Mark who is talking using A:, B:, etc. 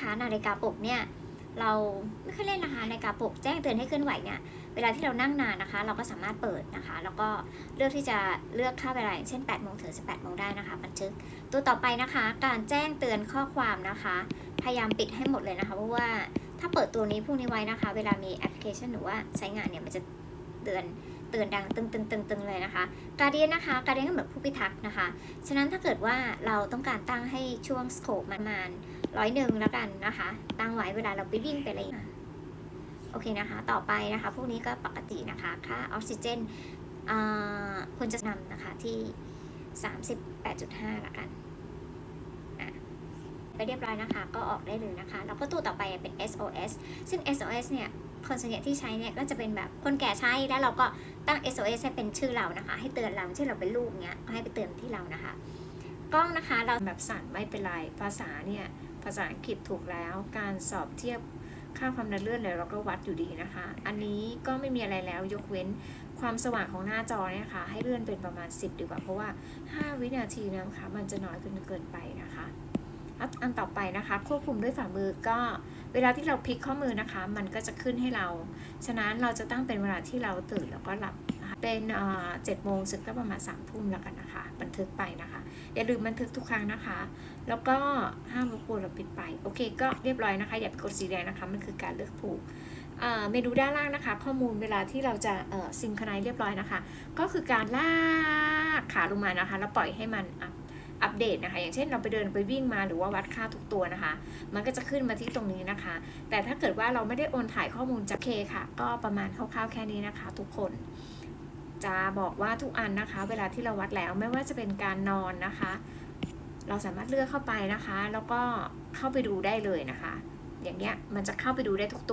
A: นะคะ นาฬิกาปลุกเนี่ยเราไม่ค่อยเล่นนะคะนาฬิกาปลุกแจ้งเตือนให้เคลื่อนไหวเนี่ยเวลาที่เรานั่งนานนะคะ เราก็สามารถเปิดนะคะ แล้วก็เลือกที่จะเลือกค่าเวลาอย่างเช่น8โมงถึง18โมงได้นะคะ บันทึกตัวต่อไปนะคะ การแจ้งเตือนข้อความนะคะ พยายามปิดให้หมดเลยนะคะเพราะว่าถ้าเปิดตัวนี้พวกนี้ไว้นะคะ เวลามีแอปพลิเคชันหรือว่าใช้งานเนี่ยมันจะเตือนเตือนดังตึงตึงตึงตึงเลยนะคะการเดียนนะคะการเดียนก็เหมือนผู้พิทักษ์นะคะ ฉะนั้นถ้าเกิดว่าเราต้องการตั้งให้ช่วงสโคปประมาณ ร้อยหนึ่งแล้วกันนะคะ ตั้งไว้เวลาเราไปวิ่งไปอะไรอย่างเงี้ยโอเคนะคะ ต่อไปนะคะ พวกนี้ก็ปกตินะคะ ค่าออกซิเจนควรจะนำนะคะที่ 38.5ละกันไปเรียบร้อยนะคะ ก็ออกได้เลยนะคะ แล้วก็ตัวต่อไปเป็น SOS ซึ่ง SOS เนี่ยคนส่วนใหญ่ที่ใช้เนี่ยก็จะเป็นแบบคนแก่ใช้แล้วเราก็ตั้ง SOS ให้เป็นชื่อเรานะคะ ให้เตือนเราเช่นเราเป็นลูกเงี้ยก็ให้ไปเตือนที่เรานะคะ กล้องนะคะเรา
B: แบบสั่นไม่เป็นไรภาษาเนี่ย ภาษาอังกฤษถูกแล้ว การสอบเทียบค่าความดันเลือดเลยเราก็วัดอยู่ดีนะคะ อันนี้ก็ไม่มีอะไรแล้วยกเว้นความสว่างของหน้าจอเนี่ยค่ะให้เลื่อนเป็นประมาณ 10 ดีกว่า เพราะว่า 5 วินาทีนะคะมันจะน้อยเกินเกินไปนะคะอันต่อไปนะคะ ควบคุมด้วยฝ่ามือก็เวลาที่เราพลิกข้อมือนะคะ มันก็จะขึ้นให้เรา ฉะนั้นเราจะตั้งเป็นเวลาที่เราตื่นแล้วก็หลับ เป็นเจ็ดโมงสึกก็ประมาณ3ามทุ่มแล้วกันนะคะ บันทึกไปนะคะ อย่าลืมบันทึกทุกครั้งนะคะ แล้วก็ห้ามรบกวนเราปิดไป โอเคก็เรียบร้อยนะคะ อย่าไปกดสีแดงนะคะ มันคือการเลือกผูกเมนูด้านล่างนะคะ ข้อมูลเวลาที่เราจะซิงคไนเรียบร้อยนะคะ ก็คือการลากขาลงมานะคะ แล้วปล่อยให้มันอัพอัปเดตนะคะ อย่างเช่นเราไปเดินไปวิ่งมาหรือว่าวัดค่าทุกตัวนะคะ มันก็จะขึ้นมาที่ตรงนี้นะคะ แต่ถ้าเกิดว่าเราไม่ได้โอนถ่ายข้อมูลจากเคค่ะ ก็ประมาณคร่าวๆแค่นี้นะคะ ทุกคน จะบอกว่าทุกอันนะคะ เวลาที่เราวัดแล้วไม่ว่าจะเป็นการนอนนะคะ เราสามารถเลือกเข้าไปนะคะ แล้วก็เข้าไปดูได้เลยนะคะ อย่างเงี้ยมันจะเข้าไปดูได้ทุกตัว